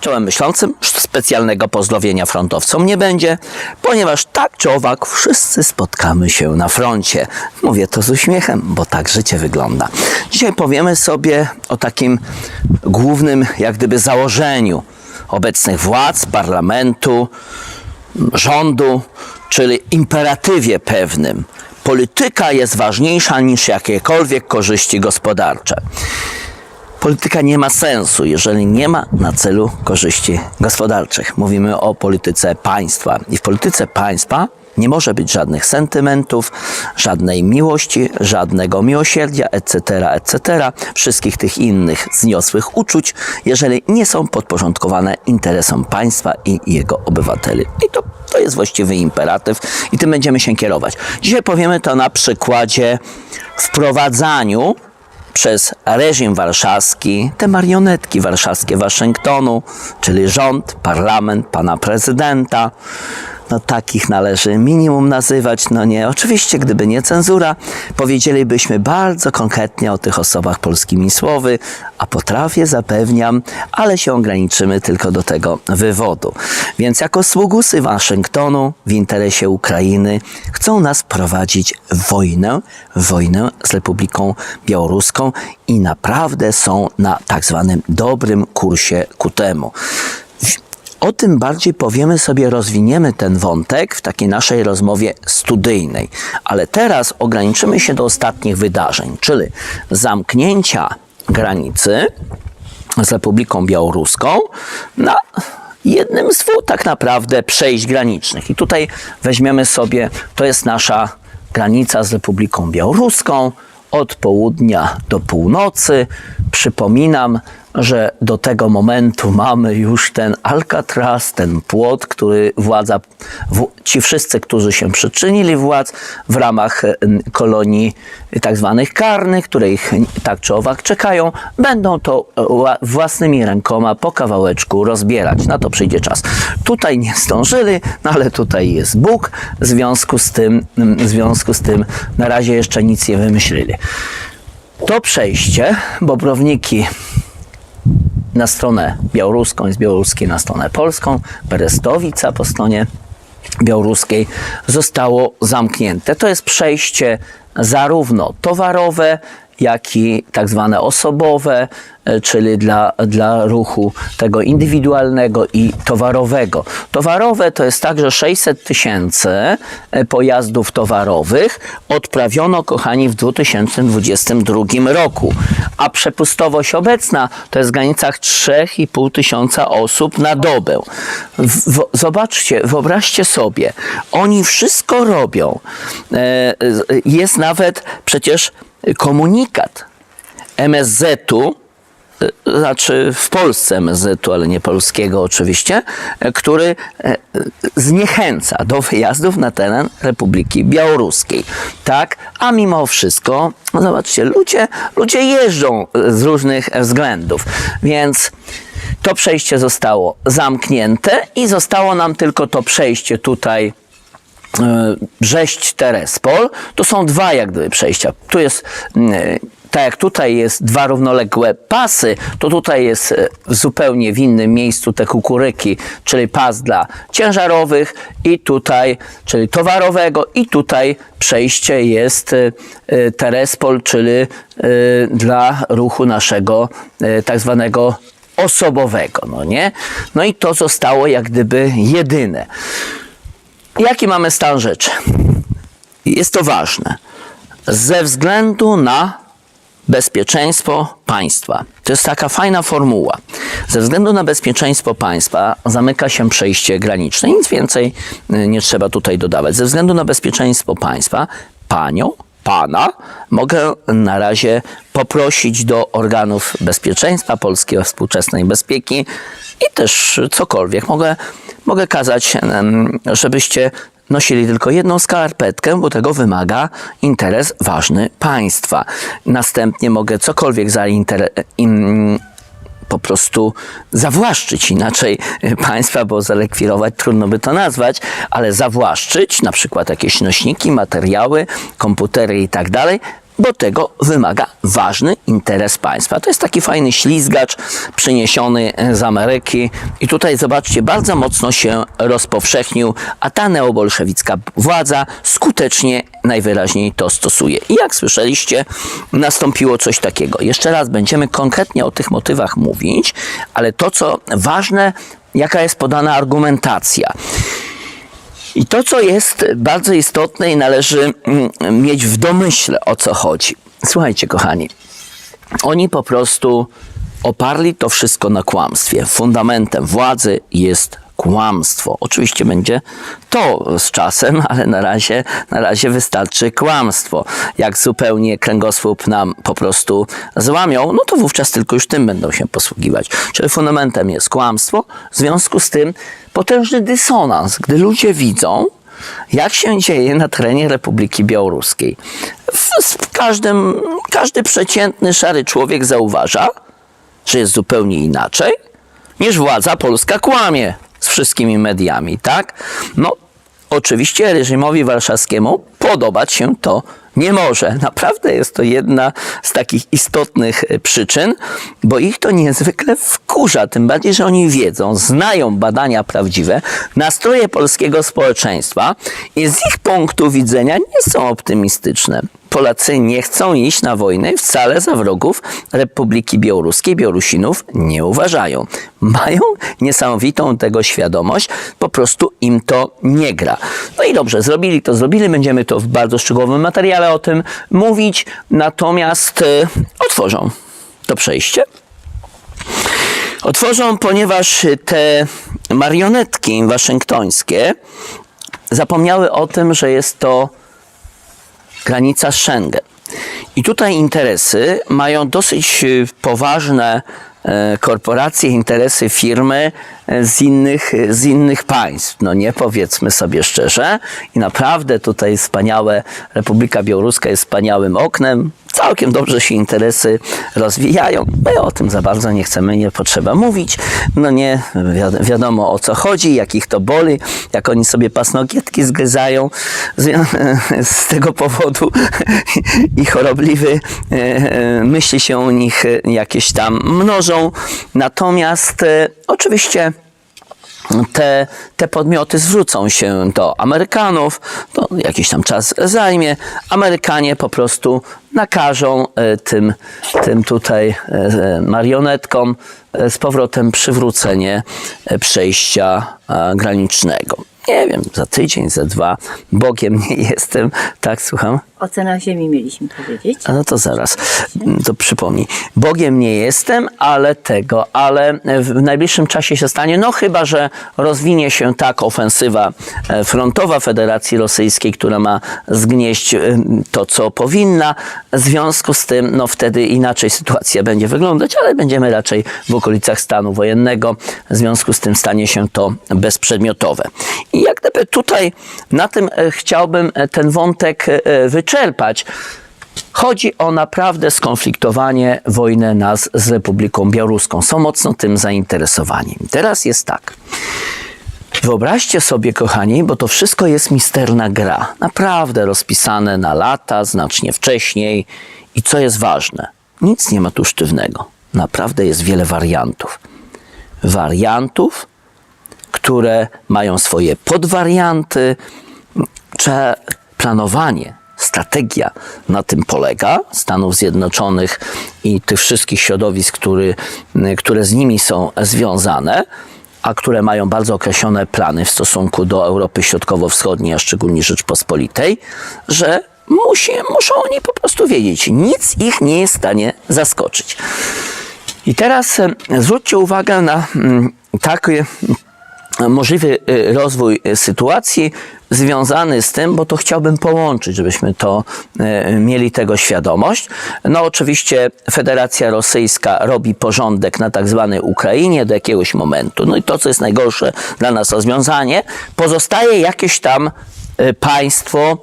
Czołem myślącym specjalnego pozdrowienia frontowcom nie będzie, ponieważ tak czy owak wszyscy spotkamy się na froncie. Mówię to z uśmiechem, bo tak życie wygląda. Dzisiaj powiemy sobie o takim głównym, jak gdyby, założeniu obecnych władz, parlamentu, rządu, czyli imperatywie pewnym. Polityka jest ważniejsza niż jakiekolwiek korzyści gospodarcze. Polityka nie ma sensu, jeżeli nie ma na celu korzyści gospodarczych. Mówimy o polityce państwa. I w polityce państwa nie może być żadnych sentymentów, żadnej miłości, żadnego miłosierdzia, etc., etc., wszystkich tych innych zniosłych uczuć, jeżeli nie są podporządkowane interesom państwa i jego obywateli. I to, to jest właściwy imperatyw i tym będziemy się kierować. Dzisiaj powiemy to na przykładzie wprowadzaniu przez reżim warszawski, te marionetki warszawskie Waszyngtonu, czyli rząd, parlament, pana prezydenta. No takich należy minimum nazywać, no nie. Oczywiście, gdyby nie cenzura, powiedzielibyśmy bardzo konkretnie o tych osobach polskimi słowy, a potrafię, zapewniam, ale się ograniczymy tylko do tego wywodu. Więc jako sługusy Waszyngtonu w interesie Ukrainy chcą nas prowadzić wojnę, wojnę z Republiką Białoruską i naprawdę są na tak zwanym dobrym kursie ku temu. O tym bardziej powiemy sobie, rozwiniemy ten wątek w takiej naszej rozmowie studyjnej. Ale teraz ograniczymy się do ostatnich wydarzeń, czyli zamknięcia granicy z Republiką Białoruską na jednym z tak naprawdę przejść granicznych. I tutaj weźmiemy sobie, to jest nasza granica z Republiką Białoruską od południa do północy. Przypominam, że do tego momentu mamy już ten Alcatraz, ten płot, który władza, ci wszyscy, którzy się przyczynili władz w ramach em, kolonii tak zwanych karnych, które ich tak czy owak czekają, będą to e, ła- własnymi rękoma po kawałeczku rozbierać. Na to przyjdzie czas. Tutaj nie zdążyli, no ale tutaj jest Bóg, w związku z tym, w związku z tym na razie jeszcze nic nie wymyślili. To przejście, Bobrowniki na stronę białoruską z białoruskiej na stronę polską, Berestowica po stronie białoruskiej zostało zamknięte. To jest przejście zarówno towarowe, jak i tak zwane osobowe, e, czyli dla, dla ruchu tego indywidualnego i towarowego. Towarowe to jest tak, że 600 tysięcy e, pojazdów towarowych odprawiono, kochani, w 2022 roku, a przepustowość obecna to jest w granicach 3,5 tysiąca osób na dobę. W, zobaczcie, wyobraźcie sobie, oni wszystko robią. E, jest nawet przecież komunikat MSZ-u, e, znaczy w Polsce MSZ-u, ale nie polskiego oczywiście, e, który e, zniechęca do wyjazdów na teren Republiki Białoruskiej. Tak, a mimo wszystko, no zobaczcie, ludzie, ludzie jeżdżą z różnych względów, więc to przejście zostało zamknięte i zostało nam tylko to przejście tutaj e, Brześć-Terespol, to są dwa jak gdyby przejścia. Tu jest, mm, tak jak tutaj jest dwa równoległe pasy, to tutaj jest e, w zupełnie w innym miejscu te kukuryki, czyli pas dla ciężarowych i tutaj, czyli towarowego i tutaj przejście jest e, e, Terespol, czyli e, dla ruchu naszego e, tak zwanego osobowego, no nie? No i to zostało jak gdyby jedyne. Jaki mamy stan rzeczy? Jest to ważne. Ze względu na bezpieczeństwo państwa. To jest taka fajna formuła. Ze względu na bezpieczeństwo państwa zamyka się przejście graniczne. Nic więcej y, nie trzeba tutaj dodawać. Ze względu na bezpieczeństwo państwa panią, pana mogę na razie poprosić do organów bezpieczeństwa polskiej współczesnej bezpieki i też cokolwiek. Mogę, mogę kazać, żebyście nosili tylko jedną skarpetkę, bo tego wymaga interes ważny państwa. Następnie mogę cokolwiek zainter... po prostu zawłaszczyć. Inaczej y, państwa, bo zarekwirować trudno by to nazwać, ale zawłaszczyć na przykład jakieś nośniki, materiały, komputery i tak dalej bo tego wymaga ważny interes państwa. To jest taki fajny ślizgacz przyniesiony z Ameryki i tutaj zobaczcie, bardzo mocno się rozpowszechnił, a ta neobolszewicka władza skutecznie najwyraźniej to stosuje. I jak słyszeliście, nastąpiło coś takiego. Jeszcze raz będziemy konkretnie o tych motywach mówić, ale to co ważne, jaka jest podana argumentacja. I to, co jest bardzo istotne i należy mm, mieć w domyśle, o co chodzi. Słuchajcie, kochani, oni po prostu oparli to wszystko na kłamstwie. Fundamentem władzy jest kłamstwo. Oczywiście będzie to z czasem, ale na razie, na razie wystarczy kłamstwo. Jak zupełnie kręgosłup nam po prostu złamią, no to wówczas tylko już tym będą się posługiwać. Czyli fundamentem jest kłamstwo, w związku z tym potężny dysonans, gdy ludzie widzą, jak się dzieje na terenie Republiki Białoruskiej. W, w każdym, każdy przeciętny, szary człowiek zauważa, że jest zupełnie inaczej, niż władza polska kłamie z wszystkimi mediami, tak? No, oczywiście reżimowi warszawskiemu podobać się to nie może. Naprawdę jest to jedna z takich istotnych e, przyczyn, bo ich to niezwykle wkurza. Tym bardziej, że oni wiedzą, znają badania prawdziwe, nastroje polskiego społeczeństwa i z ich punktu widzenia nie są optymistyczne. Polacy nie chcą iść na wojnę wcale za wrogów Republiki Białoruskiej Białorusinów nie uważają. Mają niesamowitą tego świadomość, po prostu im to nie gra. No i dobrze, zrobili to, zrobili, będziemy to w bardzo szczegółowym materiale o tym mówić, natomiast y, otworzą to przejście. Otworzą, ponieważ te marionetki waszyngtońskie zapomniały o tym, że jest to granica Schengen. I tutaj interesy mają dosyć y, poważne korporacje, interesy firmy e, z innych, z innych państw. No nie powiedzmy sobie szczerze. I naprawdę tutaj wspaniałe, Republika Białoruska jest wspaniałym oknem. Całkiem dobrze się interesy rozwijają. My o tym za bardzo nie chcemy, nie potrzeba mówić. No nie wi- wiadomo o co chodzi, jakich to boli, jak oni sobie pasnogietki zgryzają z, z tego powodu i chorobliwy e, e, myśli się u nich e, jakieś tam mnożą. Natomiast e, oczywiście te, te podmioty zwrócą się do Amerykanów, to jakiś tam czas zajmie. Amerykanie po prostu nakażą e, tym, tym tutaj e, marionetkom z powrotem przywrócenie przejścia granicznego. Nie wiem, za tydzień, za dwa. Bogiem nie jestem. Tak, słucham? Ocena Ziemi mieliśmy powiedzieć. A no to zaraz, to przypomnij. Bogiem nie jestem, ale tego, ale w najbliższym czasie się stanie, no chyba, że rozwinie się tak ofensywa e, frontowa Federacji Rosyjskiej, która ma zgnieść e, to, co powinna. W związku z tym, no wtedy inaczej sytuacja będzie wyglądać, ale będziemy raczej w okolicach stanu wojennego. W związku z tym stanie się to bezprzedmiotowe. I jak gdyby tutaj na tym e, chciałbym ten wątek e, wyczerpać. Chodzi o naprawdę skonfliktowanie, wojnę nas z Republiką Białoruską. Są mocno tym zainteresowani. Teraz jest tak. Wyobraźcie sobie, kochani, bo to wszystko jest misterna gra. Naprawdę rozpisane na lata, znacznie wcześniej. I co jest ważne? Nic nie ma tu sztywnego. Naprawdę jest wiele wariantów. Wariantów, które mają swoje podwarianty. Trzeba planowanie, strategia na tym polega Stanów Zjednoczonych i tych wszystkich środowisk, który, które z nimi są związane, a które mają bardzo określone plany w stosunku do Europy Środkowo-Wschodniej, a szczególnie Rzeczpospolitej, że musi, muszą oni po prostu wiedzieć, nic ich nie jest w stanie zaskoczyć. I teraz e, zwróćcie uwagę na mm, taki możliwy e, rozwój e, sytuacji związany z tym, bo to chciałbym połączyć, żebyśmy to e, mieli tego świadomość. No oczywiście Federacja Rosyjska robi porządek na tak zwanej Ukrainie do jakiegoś momentu. No i to, co jest najgorsze dla nas rozwiązanie, pozostaje jakieś tam państwo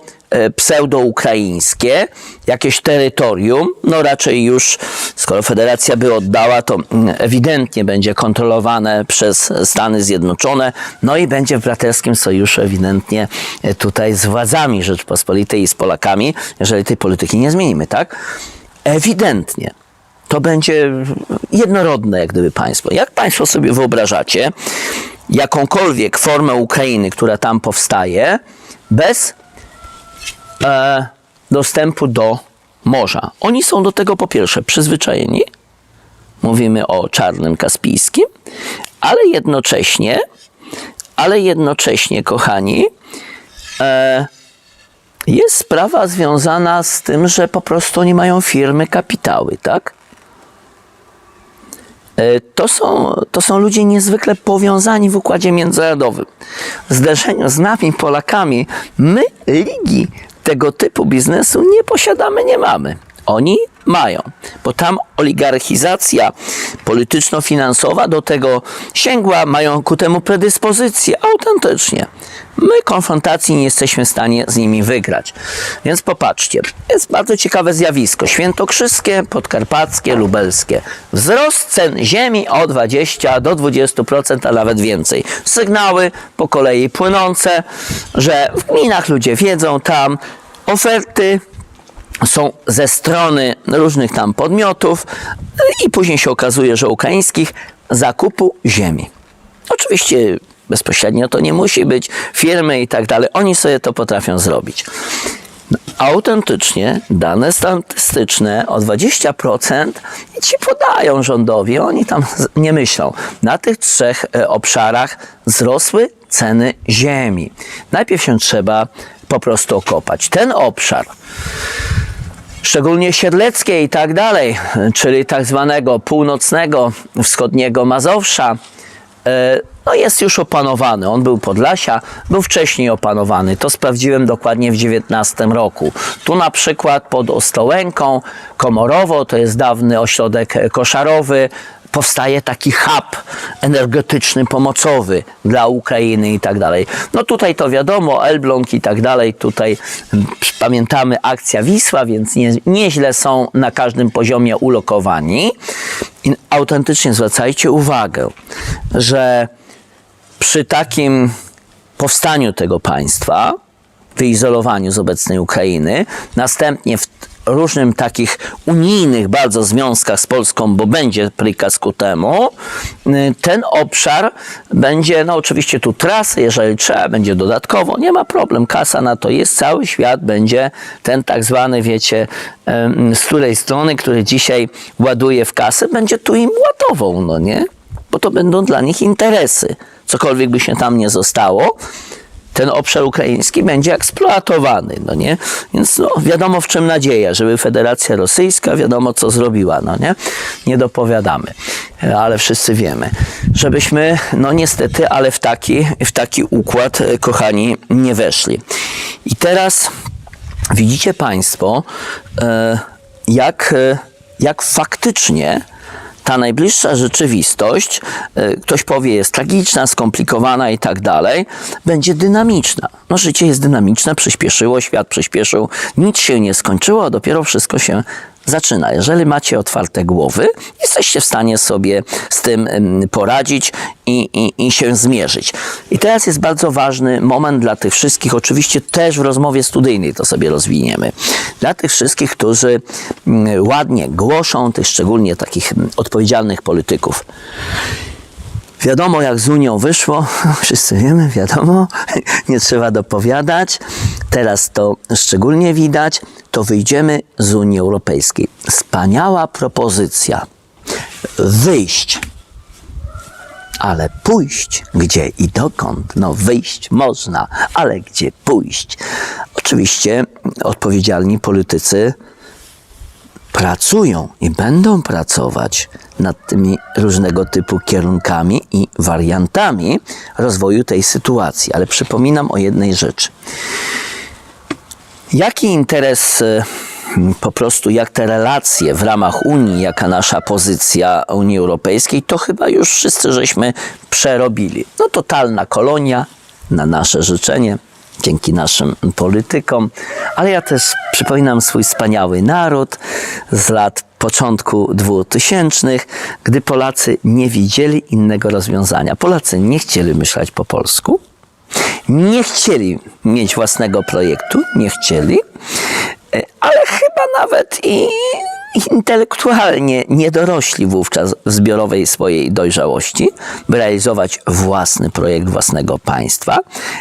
pseudoukraińskie, jakieś terytorium, no raczej już, skoro federacja by oddała, to ewidentnie będzie kontrolowane przez Stany Zjednoczone, no i będzie w braterskim sojuszu ewidentnie e, tutaj z władzami Rzeczpospolitej i z Polakami, jeżeli tej polityki nie zmienimy, tak? Ewidentnie. To będzie jednorodne, jak gdyby państwo. Jak państwo sobie wyobrażacie jakąkolwiek formę Ukrainy, która tam powstaje, bez e, dostępu do morza? Oni są do tego po pierwsze przyzwyczajeni, mówimy o Czarnym Kaspijskim, ale jednocześnie, ale jednocześnie, kochani, e, jest sprawa związana z tym, że po prostu oni mają firmy, kapitały, tak? E, To są, to są ludzie niezwykle powiązani w układzie międzynarodowym. W zderzeniu z nami, Polakami, my ligi tego typu biznesu nie posiadamy, nie mamy. Oni mają, bo tam oligarchizacja polityczno-finansowa do tego sięgła, mają ku temu predyspozycję, autentycznie. My konfrontacji nie jesteśmy w stanie z nimi wygrać. Więc popatrzcie, jest bardzo ciekawe zjawisko. Świętokrzyskie, podkarpackie, lubelskie. Wzrost cen ziemi o 20 do 20%, a nawet więcej. Sygnały po kolei płynące, że w gminach ludzie wiedzą tam oferty są ze strony różnych tam podmiotów i później się okazuje, że ukraińskich zakupu ziemi. Oczywiście bezpośrednio to nie musi być firmy i tak dalej. Oni sobie to potrafią zrobić. No, Autentycznie dane statystyczne o 20% i ci podają rządowi, oni tam nie myślą. Na tych trzech e, obszarach wzrosły ceny ziemi. Najpierw się trzeba po prostu okopać. Ten obszar szczególnie siedleckie i tak dalej, czyli tak zwanego północnego, wschodniego Mazowsza, no jest już opanowany. On był Podlasia, był wcześniej opanowany. To sprawdziłem dokładnie w 19 roku. Tu na przykład pod Ostołęką, Komorowo, to jest dawny ośrodek e, koszarowy, powstaje taki hub energetyczny, pomocowy dla Ukrainy i tak dalej. No tutaj to wiadomo, Elbląg i tak dalej, tutaj pamiętamy akcja Wisła, więc nie, nieźle są na każdym poziomie ulokowani. Autentycznie zwracajcie uwagę, że przy takim powstaniu tego państwa, wyizolowaniu z obecnej Ukrainy, następnie w różnym takich unijnych bardzo związkach z Polską, bo będzie prikaz ku temu, y, ten obszar będzie, no oczywiście tu trasy, jeżeli trzeba, będzie dodatkowo, nie ma problem, kasa na to jest, cały świat będzie ten tak zwany, wiecie, z której strony, który dzisiaj ładuje w kasę, będzie tu im ładował, no nie? Bo to będą dla nich interesy. Cokolwiek by się tam nie zostało, ten obszar ukraiński będzie eksploatowany, no nie? Więc no, wiadomo w czym nadzieja, żeby Federacja Rosyjska wiadomo co zrobiła, no nie? Nie dopowiadamy, ale wszyscy wiemy. Żebyśmy, no niestety, ale w taki, w taki układ, kochani, nie weszli. I teraz widzicie Państwo, e, jak, e, jak faktycznie ta najbliższa rzeczywistość, e, ktoś powie, jest tragiczna, skomplikowana i tak dalej, będzie dynamiczna. No życie jest dynamiczne, przyspieszyło, świat przyspieszył, nic się nie skończyło, a dopiero wszystko się zaczyna. Jeżeli macie otwarte głowy, jesteście w stanie sobie z tym poradzić i, i, i się zmierzyć. I teraz jest bardzo ważny moment dla tych wszystkich, oczywiście też w rozmowie studyjnej to sobie rozwiniemy, dla tych wszystkich, którzy mm, ładnie głoszą, tych szczególnie takich mm, odpowiedzialnych polityków. Wiadomo, jak z Unią wyszło, wszyscy wiemy, wiadomo, nie trzeba dopowiadać. Teraz to szczególnie widać, to wyjdziemy z Unii Europejskiej. Wspaniała propozycja. Wyjść. Ale pójść gdzie i dokąd? No wyjść można, ale gdzie pójść? Oczywiście odpowiedzialni politycy pracują i będą pracować nad tymi różnego typu kierunkami i wariantami rozwoju tej sytuacji. Ale przypominam o jednej rzeczy. Jaki interes, y, po prostu jak te relacje w ramach Unii, jaka nasza pozycja Unii Europejskiej, to chyba już wszyscy żeśmy przerobili. No totalna kolonia, na nasze życzenie, dzięki naszym politykom, ale ja też przypominam swój wspaniały naród z lat początku 2000, gdy Polacy nie widzieli innego rozwiązania. Polacy nie chcieli myśleć po polsku, nie chcieli mieć własnego projektu, nie chcieli, e, ale chyba nawet i intelektualnie nie dorośli wówczas w zbiorowej swojej dojrzałości, by realizować własny projekt własnego państwa.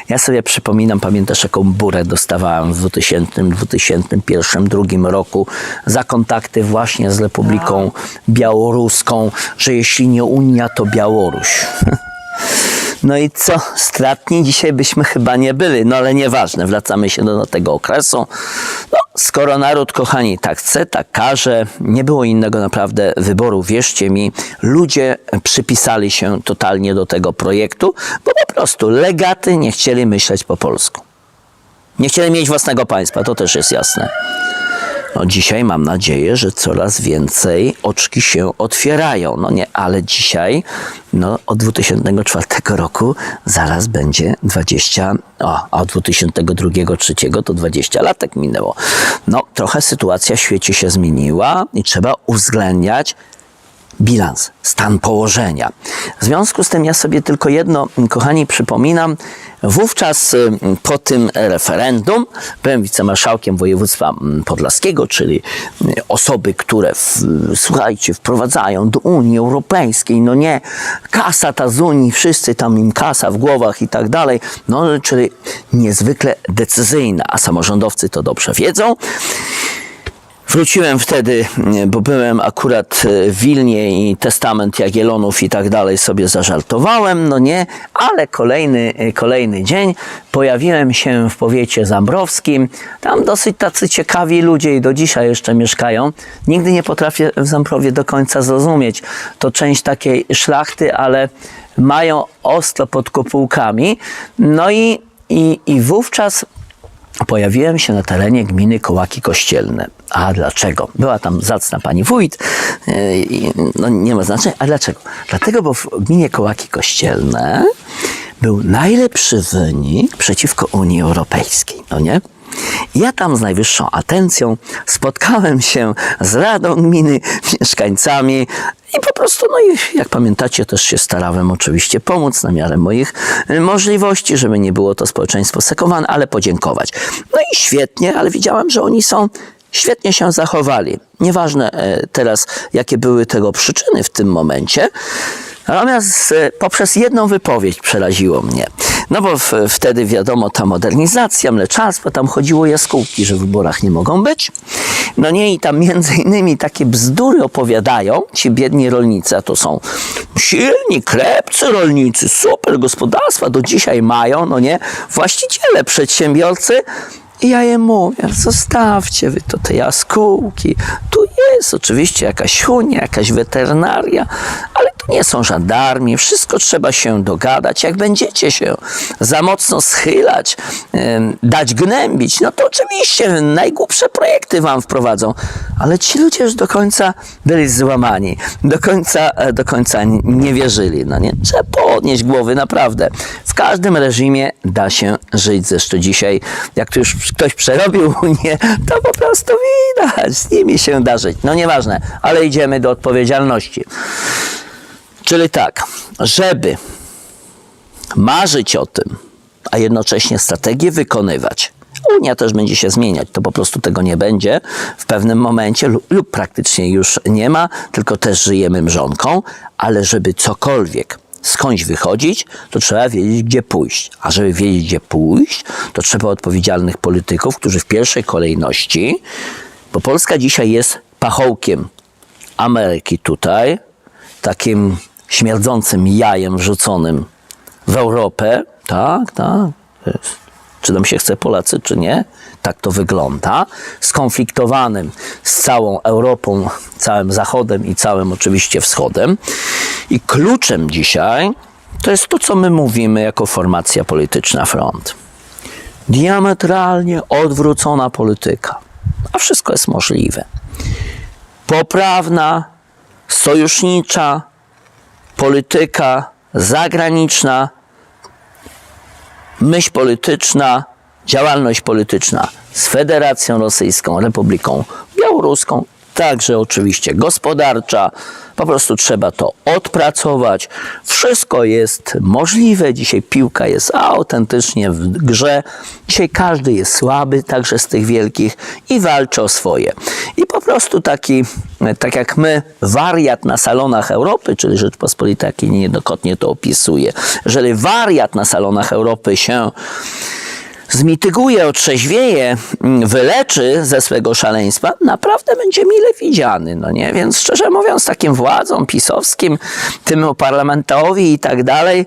Ja sobie przypominam, pamiętasz jaką burę dostawałem w 2000, 2001, 2002 roku za kontakty właśnie z Republiką Białoruską, że jeśli nie Unia, to Białoruś. No i co? Stratni dzisiaj byśmy chyba nie byli, no ale nieważne, wracamy się do, do tego okresu. No, skoro naród, kochani, tak chce, tak każe, nie było innego naprawdę wyboru, wierzcie mi, ludzie przypisali się totalnie do tego projektu, bo po prostu legaty nie chcieli myśleć po polsku. Nie chcieli mieć własnego państwa, to też jest jasne. No dzisiaj mam nadzieję, że coraz więcej oczki się otwierają. No nie, ale dzisiaj, no od 2004 roku zaraz będzie 20, o, a od 2002-2003 to 20 latek minęło. No trochę sytuacja w świecie się zmieniła i trzeba uwzględniać bilans, stan położenia. W związku z tym ja sobie tylko jedno, kochani, przypominam. Wówczas y, po tym referendum byłem wicemarszałkiem województwa mm, podlaskiego, czyli y, osoby, które, słuchajcie, wprowadzają do Unii Europejskiej, no nie, kasa ta z Unii, wszyscy tam im kasa w głowach i tak dalej, no czyli niezwykle decyzyjna, a samorządowcy to dobrze wiedzą. Wróciłem wtedy, bo byłem akurat w Wilnie i testament Jagiellonów i tak dalej sobie zażartowałem, no nie, ale kolejny, kolejny dzień pojawiłem się w powiecie zambrowskim. Tam dosyć tacy ciekawi ludzie i do dzisiaj jeszcze mieszkają. Nigdy nie potrafię w Zambrowie do końca zrozumieć. To część takiej szlachty, ale mają ostro pod kopułkami. No i, i, i wówczas pojawiłem się na terenie gminy Kołaki Kościelne. A dlaczego? Była tam zacna pani wójt, i, no nie ma znaczenia. A dlaczego? Dlatego, bo w gminie Kołaki Kościelne był najlepszy wynik przeciwko Unii Europejskiej, no nie? Ja tam z najwyższą atencją spotkałem się z Radą Gminy, mieszkańcami i po prostu, no i jak pamiętacie, też się starałem oczywiście pomóc na miarę moich y, możliwości, żeby nie było to społeczeństwo sekowane, ale podziękować. No i świetnie, ale widziałem, że oni są świetnie się zachowali. Nieważne e, teraz, jakie były tego przyczyny w tym momencie. Natomiast e, poprzez jedną wypowiedź przeraziło mnie. No bo w, wtedy wiadomo, ta modernizacja, mleczarstwo, tam chodziło jaskółki, że w wyborach nie mogą być. No nie, i tam między innymi takie bzdury opowiadają ci biedni rolnicy, a to są silni, krepcy rolnicy, super gospodarstwa do dzisiaj mają, no nie, właściciele, przedsiębiorcy, i ja je mówię, zostawcie wy to te jaskółki. Tu jest oczywiście jakaś Unia, jakaś weterynaria, ale to nie są żandarmi. Wszystko trzeba się dogadać. Jak będziecie się za mocno schylać, dać gnębić, no to oczywiście najgłupsze projekty wam wprowadzą. Ale ci ludzie już do końca byli złamani. Do końca, e, do końca nie wierzyli. No nie? Trzeba podnieść głowy, naprawdę. W każdym reżimie da się żyć. Zresztą dzisiaj, jak tu już ktoś przerobił Unię, to po prostu widać, z nimi się da żyć. No nieważne, ale idziemy do odpowiedzialności. Czyli tak, żeby marzyć o tym, a jednocześnie strategię wykonywać. Unia też będzie się zmieniać, to po prostu tego nie będzie w pewnym momencie lub, lub praktycznie już nie ma, tylko też żyjemy mrzonką, ale żeby cokolwiek skądś wychodzić, to trzeba wiedzieć, gdzie pójść. A żeby wiedzieć, gdzie pójść, to trzeba odpowiedzialnych polityków, którzy w pierwszej kolejności, bo Polska dzisiaj jest pachołkiem Ameryki tutaj, takim śmierdzącym jajem wrzuconym w Europę, tak, tak, czy nam się chce Polacy, czy nie, tak to wygląda, skonfliktowanym z całą Europą, całym Zachodem i całym oczywiście Wschodem. I kluczem dzisiaj to jest to, co my mówimy jako formacja polityczna front. Diametralnie odwrócona polityka, a wszystko jest możliwe. Poprawna, sojusznicza, polityka zagraniczna, myśl polityczna działalność polityczna z Federacją Rosyjską, Republiką Białoruską, także oczywiście gospodarcza. Po prostu trzeba to odpracować. Wszystko jest możliwe. Dzisiaj piłka jest autentycznie w grze. Dzisiaj każdy jest słaby, także z tych wielkich i walczy o swoje. I po prostu taki, tak jak my, wariat na salonach Europy, czyli Rzeczpospolita taki niejednokrotnie to opisuje, jeżeli wariat na salonach Europy się zmityguje, otrzeźwieje, mm, wyleczy ze swego szaleństwa, naprawdę będzie mile widziany, no nie? Więc szczerze mówiąc, takim władzom pisowskim, tym parlamentowi i tak dalej,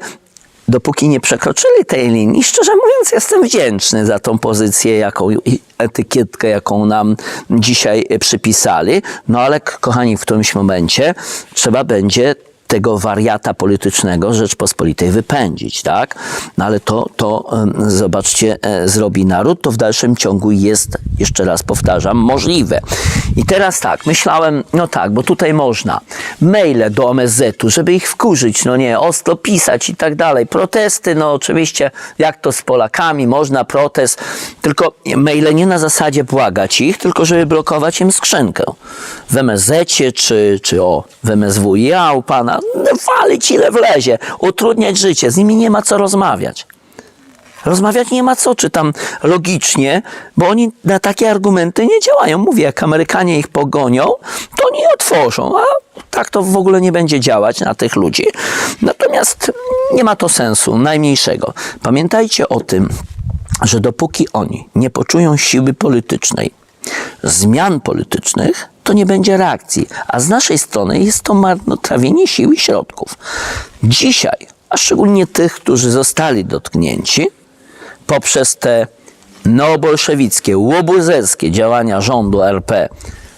dopóki nie przekroczyli tej linii, szczerze mówiąc, jestem wdzięczny za tą pozycję, jaką etykietkę, jaką nam dzisiaj przypisali. No ale, kochani, w którymś momencie trzeba będzie tego wariata politycznego Rzeczpospolitej wypędzić, tak? No ale to, to zobaczcie, e, zrobi naród, to w dalszym ciągu jest, jeszcze raz powtarzam, możliwe. I teraz tak, myślałem, no tak, bo tutaj można maile do OMZ-u, żeby ich wkurzyć, no nie, ostro pisać i tak dalej, protesty, no oczywiście, jak to z Polakami, można protest, tylko maile nie na zasadzie błagać ich, tylko żeby blokować im skrzynkę. W MSZ-cie, czy, czy o, w MSWiA u pana, no, walić ile wlezie, utrudniać życie, z nimi nie ma co rozmawiać. Rozmawiać nie ma co, czy tam logicznie, bo oni na takie argumenty nie działają. Mówię, jak Amerykanie ich pogonią, to nie otworzą, a tak to w ogóle nie będzie działać na tych ludzi. Natomiast nie ma to sensu, najmniejszego. Pamiętajcie o tym, że dopóki oni nie poczują siły politycznej, zmian politycznych, to nie będzie reakcji. A z naszej strony jest to marnotrawienie sił i środków. Dzisiaj, a szczególnie tych, którzy zostali dotknięci poprzez te neobolszewickie, łobuzerskie działania rządu RP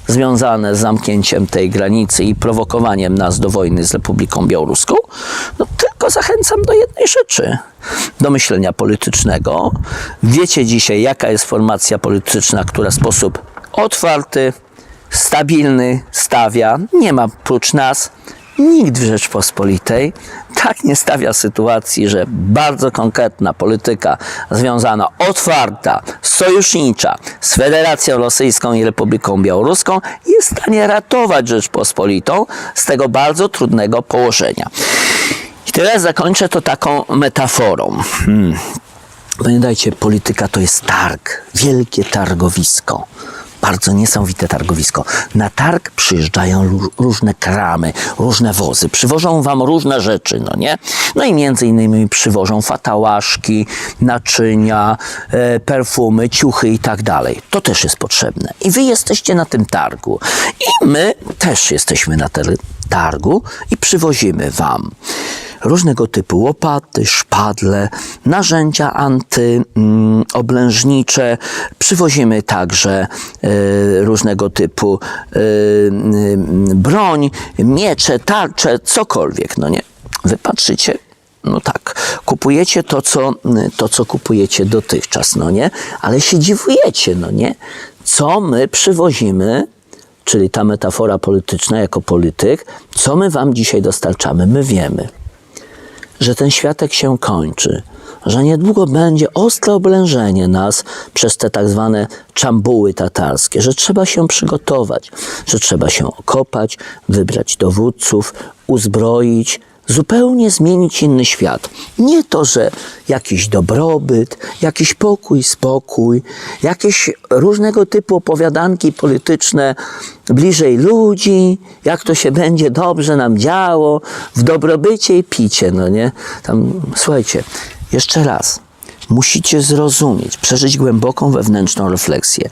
związane z zamknięciem tej granicy i prowokowaniem nas do wojny z Republiką Białoruską, no tylko zachęcam do jednej rzeczy, do myślenia politycznego. Wiecie dzisiaj, jaka jest formacja polityczna, która w sposób otwarty, stabilny stawia. Nie ma prócz nas nikt w Rzeczpospolitej tak nie stawia sytuacji, że bardzo konkretna polityka związana, otwarta, sojusznicza z Federacją Rosyjską i Republiką Białoruską jest w stanie ratować Rzeczpospolitą z tego bardzo trudnego położenia. I teraz zakończę to taką metaforą. Hmm. Pamiętajcie, polityka to jest targ, wielkie targowisko. Bardzo niesamowite targowisko. Na targ przyjeżdżają różne kramy, różne wozy. Przywożą wam różne rzeczy, no nie? No i między innymi przywożą fatałaszki, naczynia, e, perfumy, ciuchy i tak dalej. To też jest potrzebne. I wy jesteście na tym targu. I my też jesteśmy na tym targu i przywozimy wam różnego typu łopaty, szpadle, narzędzia antyoblężnicze. Przywozimy także e, różnego typu e, m, broń, miecze, tarcze, cokolwiek, no nie. Wy patrzycie, no tak, kupujecie to co, to, co kupujecie dotychczas, no nie? Ale się dziwujecie, no nie? Co my przywozimy czyli ta metafora polityczna jako polityk, co my wam dzisiaj dostarczamy? My wiemy, że ten światek się kończy, że niedługo będzie ostre oblężenie nas przez te tak zwane czambuły tatarskie, że trzeba się przygotować, że trzeba się okopać, wybrać dowódców, uzbroić, zupełnie zmienić inny świat. Nie to, że jakiś dobrobyt, jakiś pokój, spokój, jakieś różnego typu opowiadanki polityczne bliżej ludzi, jak to się będzie dobrze nam działo, w dobrobycie i picie, no nie? Tam, słuchajcie, jeszcze raz, musicie zrozumieć, przeżyć głęboką wewnętrzną refleksję.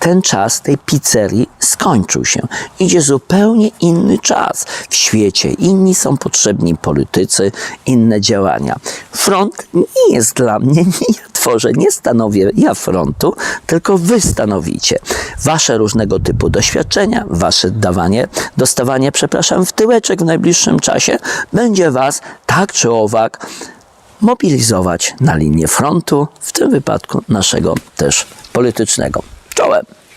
Ten czas tej pizzerii skończył się. Idzie zupełnie inny czas w świecie. Inni są potrzebni politycy, inne działania. Front nie jest dla mnie, nie ja tworzę, nie stanowię ja frontu, tylko wy stanowicie. Wasze różnego typu doświadczenia, wasze dawanie, dostawanie, przepraszam, w tyłeczek w najbliższym czasie będzie was tak czy owak mobilizować na linię frontu, w tym wypadku naszego też politycznego. saw it.